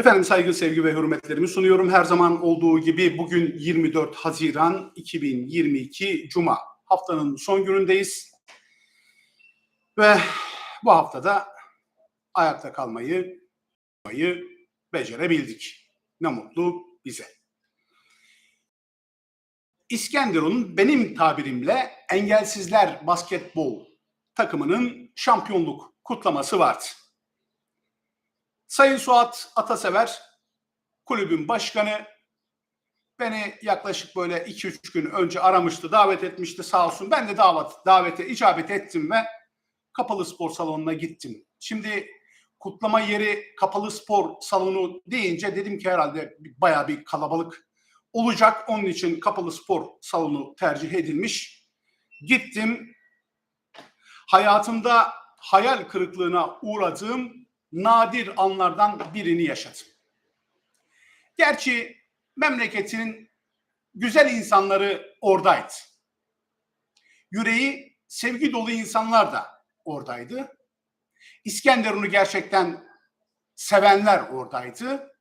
Efendim saygı, sevgi ve hürmetlerimi sunuyorum. Her zaman olduğu gibi bugün 24 Haziran 2022 Cuma. Haftanın son günündeyiz. Ve bu haftada ayakta kalmayı, becerebildik. Ne mutlu bize. İskenderun'un benim tabirimle Engelsizler Basketbol takımının şampiyonluk kutlaması vardı. Sayın Suat Atasever, kulübün başkanı, beni yaklaşık böyle 2-3 gün önce aramıştı, davet etmişti sağ olsun. Ben de davet, davete icabet ettim ve kapalı spor salonuna gittim. Şimdi kutlama yeri kapalı spor salonu deyince dedim ki herhalde bayağı bir kalabalık olacak. Onun için kapalı spor salonu tercih edilmiş. Gittim. Hayatımda hayal kırıklığına uğradığım nadir anlardan birini yaşadım. Gerçi memleketinin güzel insanları oradaydı. Yüreği sevgi dolu insanlar da oradaydı. İskenderun'u gerçekten sevenler oradaydı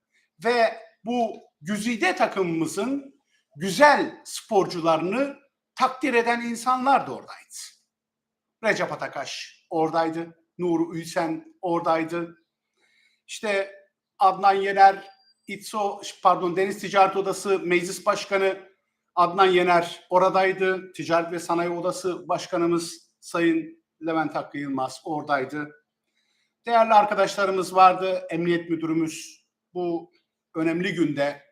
ve bu güzide takımımızın güzel sporcularını takdir eden insanlar da oradaydı. Recep Atakaş oradaydı. Nuri Ülsen oradaydı. İşte Adnan Yener, İTSO, pardon Deniz Ticaret Odası Meclis Başkanı Adnan Yener oradaydı. Ticaret ve Sanayi Odası Başkanımız Sayın Levent Hakkı Yılmaz oradaydı. Değerli arkadaşlarımız vardı. Emniyet Müdürümüz bu önemli günde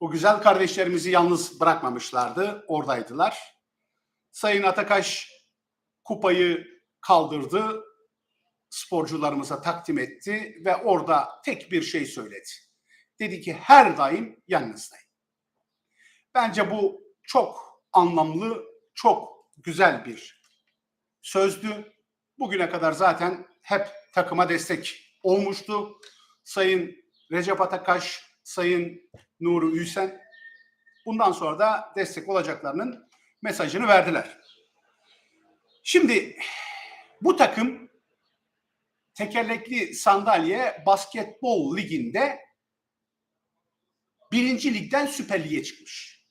bu güzel kardeşlerimizi yalnız bırakmamışlardı. Oradaydılar. Sayın Atakaş kupayı kaldırdı sporcularımıza takdim etti ve orada tek bir şey söyledi. Dedi ki her daim yanınızdayım. Bence bu çok anlamlı, çok güzel bir sözdü. Bugüne kadar zaten hep takıma destek olmuştu. Sayın Recep Atakaş, Sayın Nuri Ülsen bundan sonra da destek olacaklarının mesajını verdiler. Şimdi bu takım tekerlekli sandalye basketbol liginde birinci ligden Süper Lig'e çıkmış.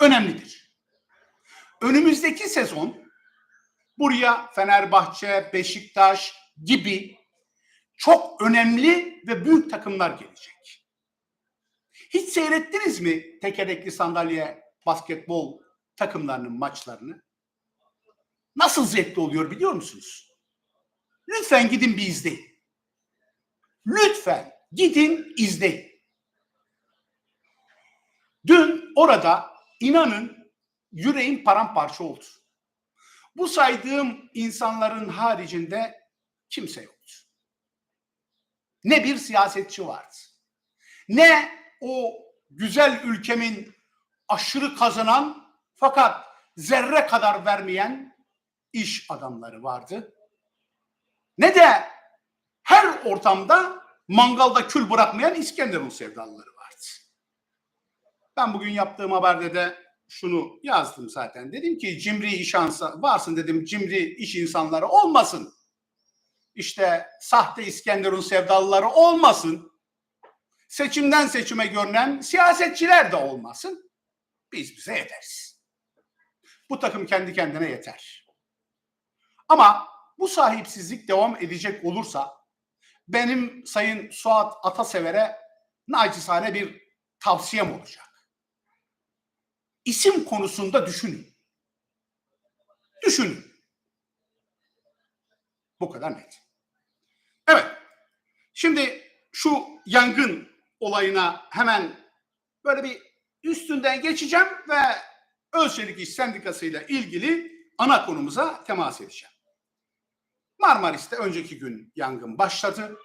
Önemlidir. Önümüzdeki sezon buraya Fenerbahçe, Beşiktaş gibi çok önemli ve büyük takımlar gelecek. Hiç seyrettiniz mi tekerlekli sandalye basketbol takımlarının maçlarını? Nasıl zevkli oluyor biliyor musunuz? Lütfen gidin bir izleyin. Lütfen gidin izleyin. Dün orada inanın yüreğim paramparça oldu. Bu saydığım insanların haricinde kimse yoktu. Ne bir siyasetçi vardı. Ne o güzel ülkemin aşırı kazanan fakat zerre kadar vermeyen iş adamları vardı ne de her ortamda mangalda kül bırakmayan İskenderun sevdalıları vardı. Ben bugün yaptığım haberde de şunu yazdım zaten. Dedim ki cimri iş ansa, varsın dedim cimri iş insanları olmasın. İşte sahte İskenderun sevdalıları olmasın. Seçimden seçime görünen siyasetçiler de olmasın. Biz bize yeteriz. Bu takım kendi kendine yeter. Ama bu sahipsizlik devam edecek olursa benim Sayın Suat Atasever'e nacizane bir tavsiyem olacak. İsim konusunda düşünün. Düşünün. Bu kadar net. Evet. Şimdi şu yangın olayına hemen böyle bir üstünden geçeceğim ve Özçelik İş Sendikası ile ilgili ana konumuza temas edeceğim. Marmaris'te önceki gün yangın başladı.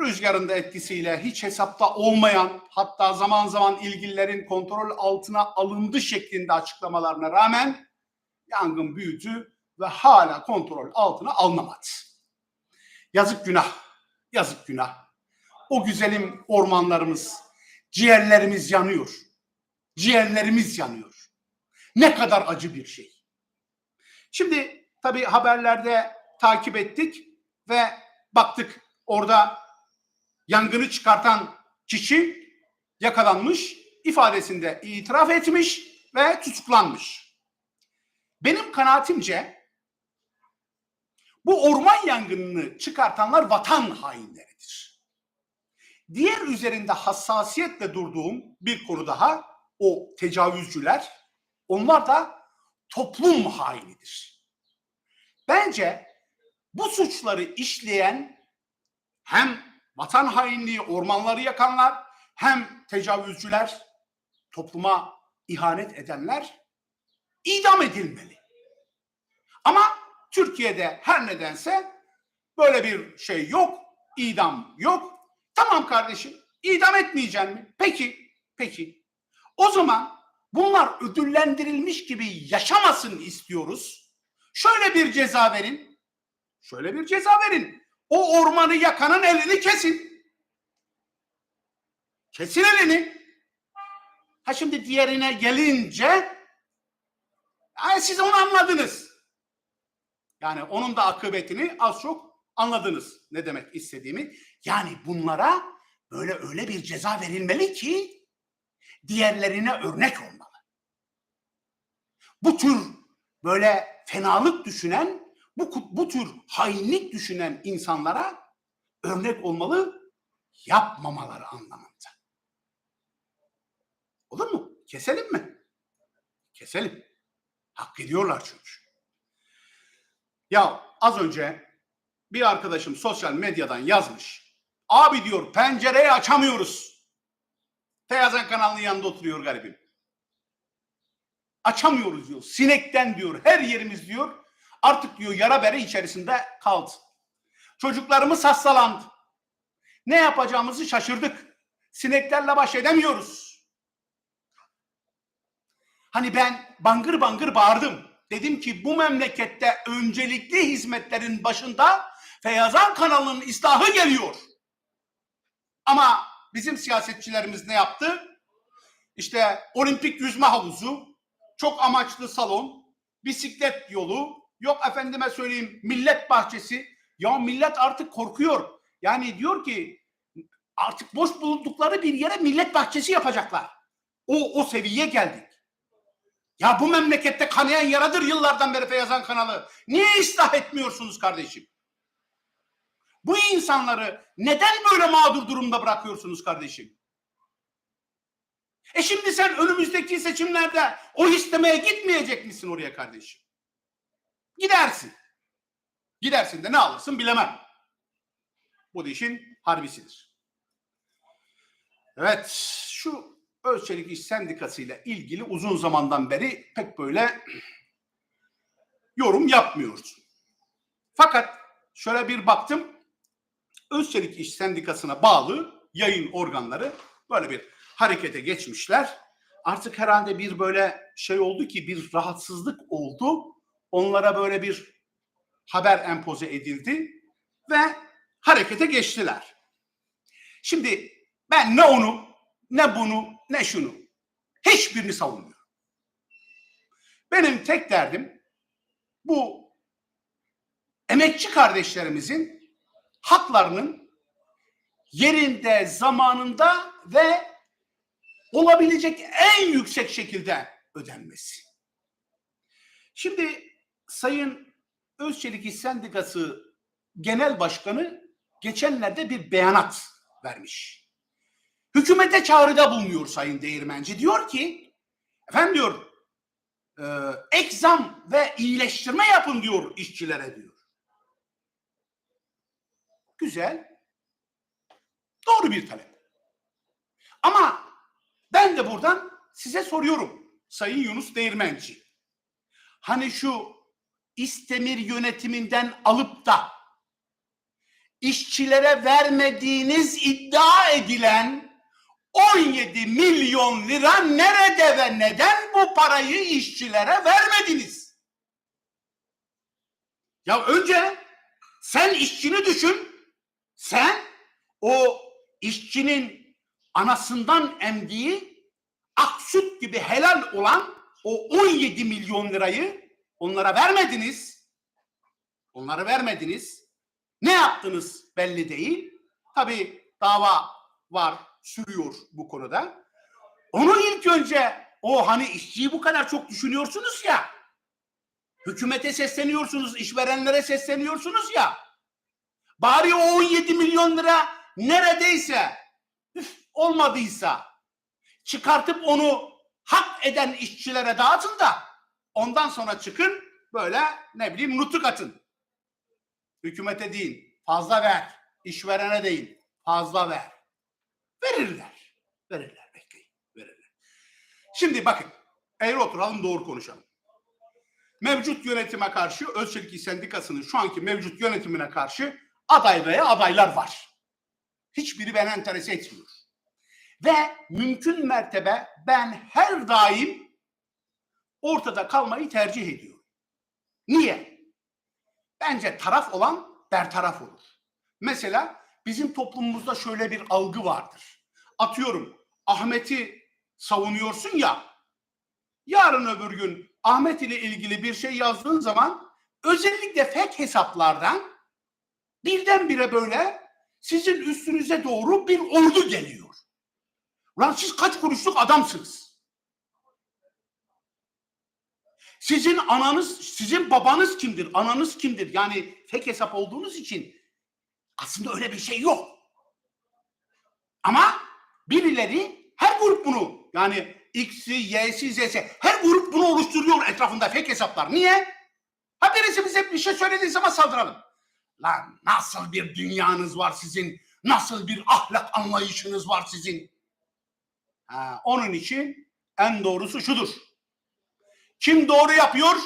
Rüzgarın da etkisiyle hiç hesapta olmayan hatta zaman zaman ilgililerin kontrol altına alındı şeklinde açıklamalarına rağmen yangın büyüdü ve hala kontrol altına alınamadı. Yazık günah, yazık günah. O güzelim ormanlarımız, ciğerlerimiz yanıyor. Ciğerlerimiz yanıyor. Ne kadar acı bir şey. Şimdi tabii haberlerde takip ettik ve baktık orada yangını çıkartan kişi yakalanmış, ifadesinde itiraf etmiş ve tutuklanmış. Benim kanaatimce bu orman yangınını çıkartanlar vatan hainleridir. Diğer üzerinde hassasiyetle durduğum bir konu daha o tecavüzcüler, onlar da toplum hainidir. Bence bu suçları işleyen hem vatan hainliği, ormanları yakanlar, hem tecavüzcüler, topluma ihanet edenler idam edilmeli. Ama Türkiye'de her nedense böyle bir şey yok, idam yok. Tamam kardeşim, idam etmeyeceksin mi? Peki, peki. O zaman bunlar ödüllendirilmiş gibi yaşamasın istiyoruz. Şöyle bir ceza verin. Şöyle bir ceza verin. O ormanı yakanın elini kesin. Kesin elini. Ha şimdi diğerine gelince yani siz onu anladınız. Yani onun da akıbetini az çok anladınız ne demek istediğimi. Yani bunlara böyle öyle bir ceza verilmeli ki diğerlerine örnek olmalı. Bu tür böyle fenalık düşünen, bu, bu tür hainlik düşünen insanlara örnek olmalı, yapmamaları anlamında. Olur mu? Keselim mi? Keselim. Hak ediyorlar çünkü. Ya az önce bir arkadaşım sosyal medyadan yazmış. Abi diyor pencereyi açamıyoruz. Teyazan kanalının yanında oturuyor garibim. Açamıyoruz diyor. Sinekten diyor. Her yerimiz diyor. Artık diyor yara bere içerisinde kaldı. Çocuklarımız hastalandı. Ne yapacağımızı şaşırdık. Sineklerle baş edemiyoruz. Hani ben bangır bangır bağırdım. Dedim ki bu memlekette öncelikli hizmetlerin başında Feyazan kanalının islahı geliyor. Ama bizim siyasetçilerimiz ne yaptı? İşte olimpik yüzme havuzu, çok amaçlı salon, bisiklet yolu, yok efendime söyleyeyim millet bahçesi. Ya millet artık korkuyor. Yani diyor ki artık boş bulundukları bir yere millet bahçesi yapacaklar. O, o seviyeye geldik. Ya bu memlekette kanayan yaradır yıllardan beri Feyazan kanalı. Niye ıslah etmiyorsunuz kardeşim? Bu insanları neden böyle mağdur durumda bırakıyorsunuz kardeşim? E şimdi sen önümüzdeki seçimlerde o istemeye gitmeyecek misin oraya kardeşim? Gidersin. Gidersin de ne alırsın bilemem. Bu işin harbisidir. Evet şu Özçelik İş Sendikası ile ilgili uzun zamandan beri pek böyle yorum yapmıyoruz. Fakat şöyle bir baktım Özçelik İş Sendikası'na bağlı yayın organları böyle bir harekete geçmişler. Artık herhalde bir böyle şey oldu ki bir rahatsızlık oldu. Onlara böyle bir haber empoze edildi ve harekete geçtiler. Şimdi ben ne onu ne bunu ne şunu hiçbirini savunmuyorum. Benim tek derdim bu emekçi kardeşlerimizin haklarının yerinde, zamanında ve olabilecek en yüksek şekilde ödenmesi. Şimdi Sayın Özçelik İş Sendikası Genel Başkanı geçenlerde bir beyanat vermiş. Hükümete çağrıda bulunuyor Sayın Değirmenci. Diyor ki, efendim diyor, e, ek ve iyileştirme yapın diyor işçilere diyor. Güzel. Doğru bir talep. Ama ben de buradan size soruyorum Sayın Yunus Değirmenci. Hani şu İstemir yönetiminden alıp da işçilere vermediğiniz iddia edilen 17 milyon lira nerede ve neden bu parayı işçilere vermediniz? Ya önce sen işçini düşün. Sen o işçinin anasından emdiği ak süt gibi helal olan o 17 milyon lirayı onlara vermediniz. Onları vermediniz. Ne yaptınız belli değil. Tabii dava var, sürüyor bu konuda. Onu ilk önce o hani işçiyi bu kadar çok düşünüyorsunuz ya. Hükümete sesleniyorsunuz, işverenlere sesleniyorsunuz ya. Bari o 17 milyon lira neredeyse üf, olmadıysa çıkartıp onu hak eden işçilere dağıtın da ondan sonra çıkın böyle ne bileyim nutuk atın. Hükümete değil fazla ver. İşverene değil fazla ver. Verirler. Verirler bekleyin. Verirler. Şimdi bakın eğri oturalım doğru konuşalım. Mevcut yönetime karşı Özçelik İş Sendikası'nın şu anki mevcut yönetimine karşı aday veya adaylar var. Hiçbiri beni enterese etmiyor. Ve mümkün mertebe ben her daim ortada kalmayı tercih ediyorum. Niye? Bence taraf olan bertaraf olur. Mesela bizim toplumumuzda şöyle bir algı vardır. Atıyorum Ahmet'i savunuyorsun ya. Yarın öbür gün Ahmet ile ilgili bir şey yazdığın zaman özellikle fake hesaplardan birdenbire böyle sizin üstünüze doğru bir ordu geliyor. Ulan siz kaç kuruşluk adamsınız? Sizin ananız, sizin babanız kimdir? Ananız kimdir? Yani tek hesap olduğunuz için aslında öyle bir şey yok. Ama birileri her grup bunu yani X'i, Y'si, Z'si her grup bunu oluşturuyor etrafında fake hesaplar. Niye? Ha birisi bize bir şey söylediği zaman saldıralım. Lan nasıl bir dünyanız var sizin? Nasıl bir ahlak anlayışınız var sizin? Ha, onun için en doğrusu şudur. Kim doğru yapıyor?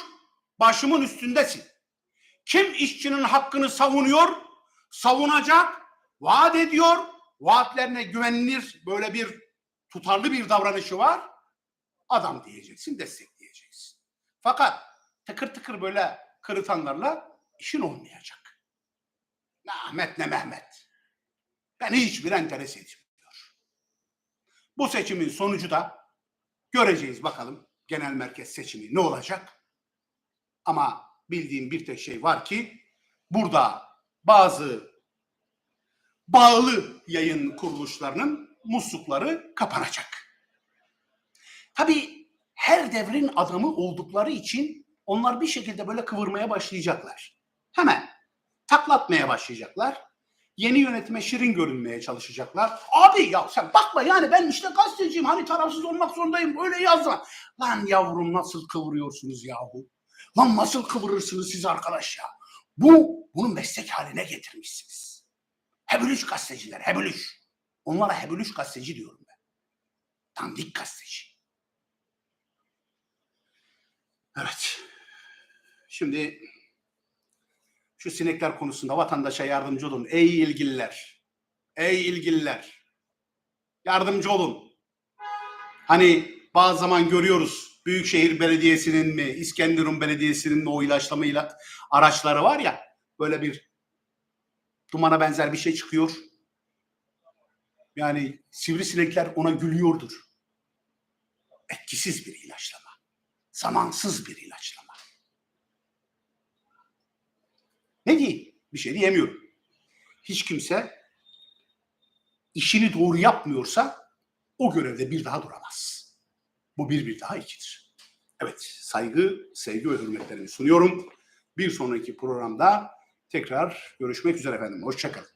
Başımın üstündesin. Kim işçinin hakkını savunuyor? Savunacak, vaat ediyor. Vaatlerine güvenilir böyle bir tutarlı bir davranışı var. Adam diyeceksin, destekleyeceksin. Fakat tıkır tıkır böyle kırıtanlarla işin olmayacak. Ne Ahmet ne Mehmet. Beni hiçbir enteres etmiyor. Bu seçimin sonucu da göreceğiz bakalım genel merkez seçimi ne olacak? Ama bildiğim bir tek şey var ki burada bazı bağlı yayın kuruluşlarının muslukları kapanacak. Tabii her devrin adamı oldukları için onlar bir şekilde böyle kıvırmaya başlayacaklar. Hemen taklatmaya başlayacaklar. Yeni yönetime şirin görünmeye çalışacaklar. Abi ya sen bakma yani ben işte gazeteciyim hani tarafsız olmak zorundayım öyle yazma. Lan yavrum nasıl kıvırıyorsunuz yahu? Lan nasıl kıvırırsınız siz arkadaş ya? Bu bunu meslek haline getirmişsiniz. Hebülüş gazeteciler hebülüş. Onlara hebülüş gazeteci diyorum ben. Dandik gazeteci. Evet. Şimdi şu sinekler konusunda vatandaşa yardımcı olun. Ey ilgililer. Ey ilgililer. Yardımcı olun. Hani bazı zaman görüyoruz Büyükşehir Belediyesi'nin mi, İskenderun Belediyesi'nin mi o ilaçlamayla araçları var ya böyle bir dumana benzer bir şey çıkıyor. Yani sivrisinekler ona gülüyordur. Etkisiz bir ilaçlama. Zamansız bir ilaçlama. Ne diyeyim? Bir şey diyemiyorum. Hiç kimse işini doğru yapmıyorsa o görevde bir daha duramaz. Bu bir bir daha ikidir. Evet, saygı, sevgi ve hürmetlerimi sunuyorum. Bir sonraki programda tekrar görüşmek üzere efendim. Hoşçakalın.